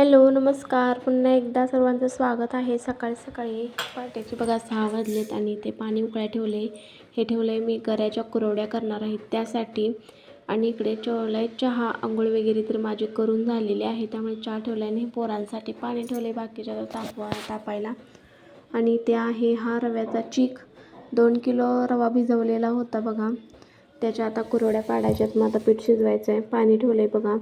Hello नमस्कार. पुन्हा एकदा सर्वांचं स्वागत आहे सकाळी सकाळी. पहाटेचे बघा सहा वाजलेत आणि ते पाणी उकळ्या ठेवले. हे ठेवलं आहे मी गऱ्याच्या कुरवड्या करणार आहेत त्यासाठी आणि इकडे ठेवलं चहा आंघोळ वगैरे तर माझी करून झालेली आहे. त्यामुळे चहा ठेवला आहे आणि पोरांसाठी पाणी ठेवले बाकीच्या तापवा तापायला. आणि ते आहे हा रव्याचा चीक. दोन किलो रवा भिजवलेला होता बघा. त्याच्या आता कुरवड्या काढायच्यात. मग आता पीठ शिजवायचं आहे पाणी ठेवलं आहे बघा.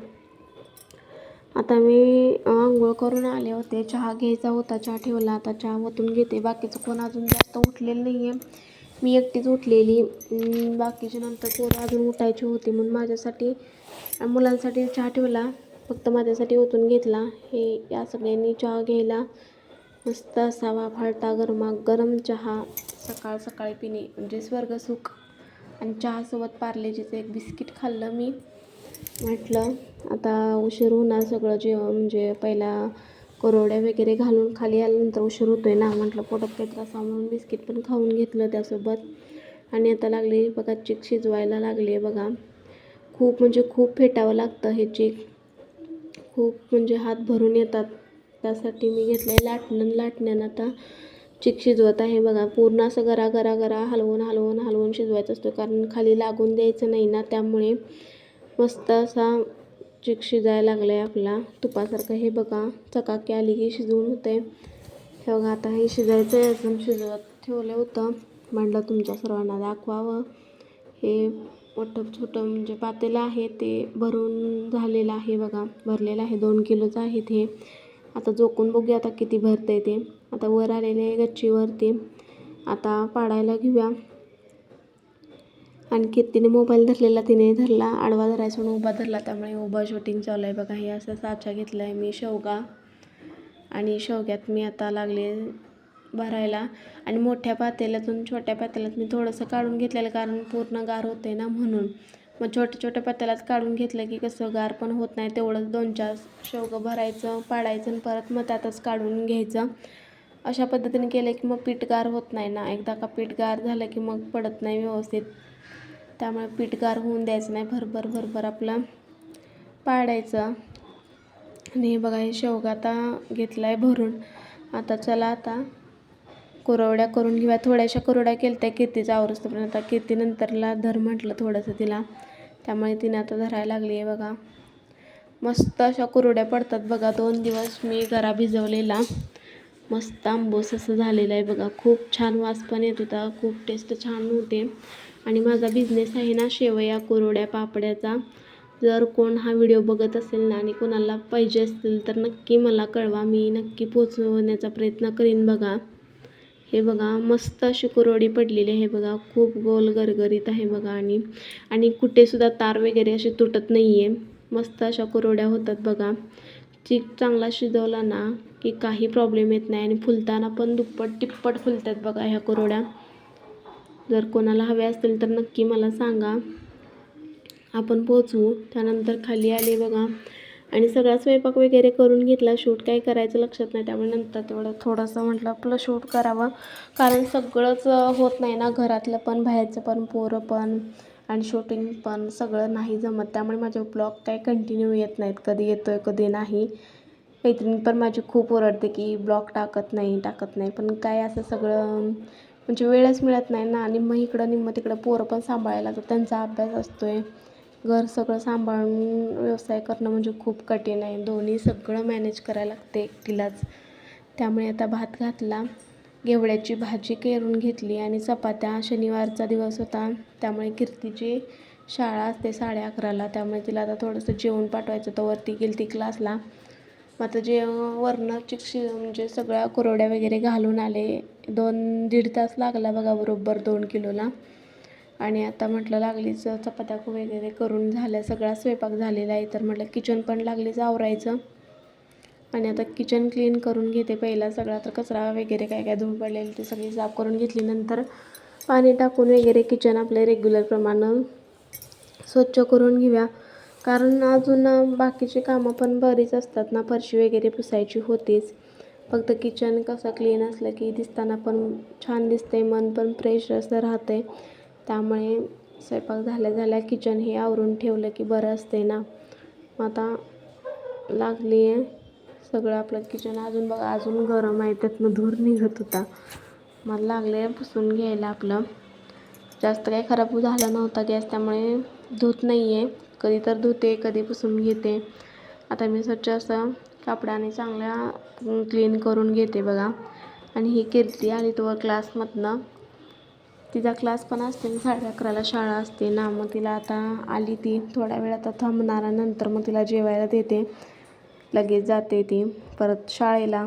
आता मी आंघोळ करून आले होते. चहा घ्यायचा होता चहा ठेवला आता चहा ओतून घेते. बाकीचं कोण अजून जास्त उठलेलं नाही आहे मी एकटीच उठलेली. बाकीचे नंतर पोरं अजून उठायची होती म्हणून माझ्यासाठी मुलांसाठी चहा ठेवला. फक्त माझ्यासाठी ओतून घेतला. हे या सगळ्यांनी चहा घ्यायला मस्त असावा. फाळता गरमा गरम चहा. सकाळ सकाळी पिणे म्हणजे स्वर्गसुख. आणि चहासोबत पार्लेजीचं एक बिस्किट खाल्लं मी. म्हटलं आता उशीर होणार सगळं जेवण म्हणजे पहिला कोरोड्या वगैरे घालून खाली आल्यानंतर उशीर होतोय ना म्हटलं पोटात काही त्रास म्हणून बिस्किट पण खाऊन घेतलं त्यासोबत. आणि आता लागली बघा चिक शिजवायला लागली आहे बघा. खूप म्हणजे खूप फेटावं लागतं हे चिक. खूप म्हणजे हात भरून येतात. त्यासाठी मी घेतलं आहे लाटणं लाटण्यानं आता चिक शिजवत आहे बघा. पूर्ण असं गरा गरा गरा हलवून हलवून हलवून शिजवायचं असतो. कारण खाली लागून द्यायचं नाही ना त्यामुळे. मस्त असा चिक शिजायला लागला आहे आपला. तुपासारखं हे बघा. चकाकी आली की शिजवून होते हे बघा आता हे शिजायचं आहे अजून शिजवत ठेवलं होतं. म्हटलं तुमच्या सर्वांना दाखवावं. हे मोठं छोटं म्हणजे पातेलं आहे ते भरून झालेलं आहे बघा. भरलेलं आहे. दोन किलोचं आहे ते आता जोकून बघूया आता किती भरते ते. आता वर आलेले आहे गच्चीवरती. आता पाडायला घेऊया. आणखी तिने मोबाईल धरलेला तिने धरला आडवा धरायचा म्हणून उभा धरला. त्यामुळे उभं शूटिंग चालू आहे बघा. हे असं साचा घेतला आहे मी शेवगा. आणि शेवग्यात मी आता लागले भरायला. आणि मोठ्या पातेल्यातून छोट्या पातेल्यात मी थोडंसं काढून घेतलेलं कारण पूर्ण गार होते ना म्हणून. मग छोट्या छोट्या पातेल्यात काढून घेतलं की कसं गार पण होत नाही. तेवढंच दोन चार शेवगं भरायचं पाडायचं आणि परत मग त्यातच काढून घ्यायचं. अशा पद्धतीने केलं की मग पीठ गार होत नाही ना. एकदा का पीठ गार झालं की मग पडत नाही व्यवस्थित. त्यामुळे पीठ गार होऊन द्यायचं नाही. भरभर भरभर आपलं पाडायचं. आणि हे बघा हे शेवगा आता घेतला आहे भरून. आता चला आता कुरवड्या करून घेऊया. थोड्याशा कुरवड्या केल्या त्या कीर्तीचा आवरस्तपर्यंत आता कीर्ती नंतरला धर म्हटलं थोडंसं तिला. त्यामुळे तिने आता धरायला लागली आहे बघा. मस्त अशा कुरवड्या पडतात बघा. दोन दिवस मी गरा भिजवलेला. मस्त आंबूस असं झालेलं आहे बघा. खूप छान वास पण येत होता. खूप टेस्ट छान होते. आणि माझा बिझनेस आहे ना शेवया कोरोड्या पापड्याचा. जर कोण हा व्हिडिओ बघत असेल ना आणि कोणाला पाहिजे असतील तर नक्की मला कळवा. मी नक्की पोचवण्याचा प्रयत्न करीन बघा. हे बघा मस्त अशी कुरवडी पडलेली आहे बघा. खूप गोल गरगरीत आहे बघा आणि आणि कुठेसुद्धा तार वगैरे अशी तुटत नाही आहे मस्त अशा कुरवड्या होतात बघा. चीक चांगला शिजवला ना की काही प्रॉब्लेम येत नाही आणि फुलताना पण दुप्पट तिप्पट फुलतात बघा ह्या कुरोड्या. जर कोणाला हव्या असतील तर नक्की मला सांगा. आपण पोचवू त्यानंतर खाली आले बघा. आणि सगळा स्वयंपाक वगैरे करून घेतला शूट काय करायचं लक्षात नाही त्यामुळे नंतर तेवढं थोडंसं म्हटलं आपलं शूट करावं. कारण सगळंच होत नाही ना घरातलं पण बाहेरचं पण पोरं पण. आणि शूटिंग पण सगळं नाही जमत. त्यामुळे माझे ब्लॉग काय कंटिन्यू येत नाहीत. कधी येतो आहे कधी नाही. मैत्रिणी पण माझी खूप ओरडते की ब्लॉग टाकत नाही टाकत नाही. पण काय असं सगळं म्हणजे वेळच मिळत नाही ना. आणि मग इकडं निम्मं तिकडं पोरं पण सांभाळायला लागतं त्यांचा अभ्यास असतो आहे घर सगळं सांभाळून व्यवसाय करणं म्हणजे खूप कठीण आहे. दोन्ही सगळं मॅनेज करायला लागते एकटीलाच. त्यामुळे आता भात घातला. घेवड्याची भाजी करून घेतली आणि चपात्या. शनिवारचा दिवस होता त्यामुळे कीर्तीची शाळा असते साडे अकराला. त्यामुळे तिला आता थोडंसं जेवण पाठवायचं. तर वरती गेली ती क्लासला. मग आता जे वरनं चिकशी म्हणजे सगळ्या कुरवड्या वगैरे घालून आले. दोन दीड तास लागला बघा बरोबर दोन किलोला. आणि आता म्हटलं लागलीच चपात्या वगैरे करून झाल्या. सगळा स्वयंपाक झालेला आहे. तर म्हटलं किचन पण लागलीच आवरायचं. आणि आता किचन क्लीन करून घेते पहिला सगळा तर कचरा वगैरे काय काय धूळ पडलेली ते सगळी साफ करून घेतली नंतर पाणी टाकून वगैरे किचन आपले रेग्युलरप्रमाणे स्वच्छ करून घेऊया. कारण अजून बाकीची कामं पण बरीच असतात ना फरशी वगैरे पुसायची होतीच. फक्त किचन कसं क्लीन असलं की दिसताना पण छान दिसते मन पण फ्रेश असं राहते त्यामुळे स्वयंपाक झाल्या झाल्या किचन हे आवरून ठेवलं की बरं असते ना. मग आता लागली आहे सगळं आपलं किचन अजून बघा अजून गरम आहे. त्यातनं धूर निघत होता. मला लागले पुसून घ्यायला आपलं. जास्त काही खराब झाला नव्हता गॅस त्यामुळे धुत नाही आहे कधी तर धुते कधी पुसून घेते. आता मी स्वच्छ असं कापडाने चांगल्या क्लीन करून घेते बघा. आणि ही कीर्ती आली तो क्लासमधनं. तिचा क्लास पण असते साडे अकराला शाळा असते ना मग तिला आता आली ती. थोड्या वेळ आता थांबणार नंतर मग तिला जेवायला देते. लगेच जाते ती. परत शाळेला.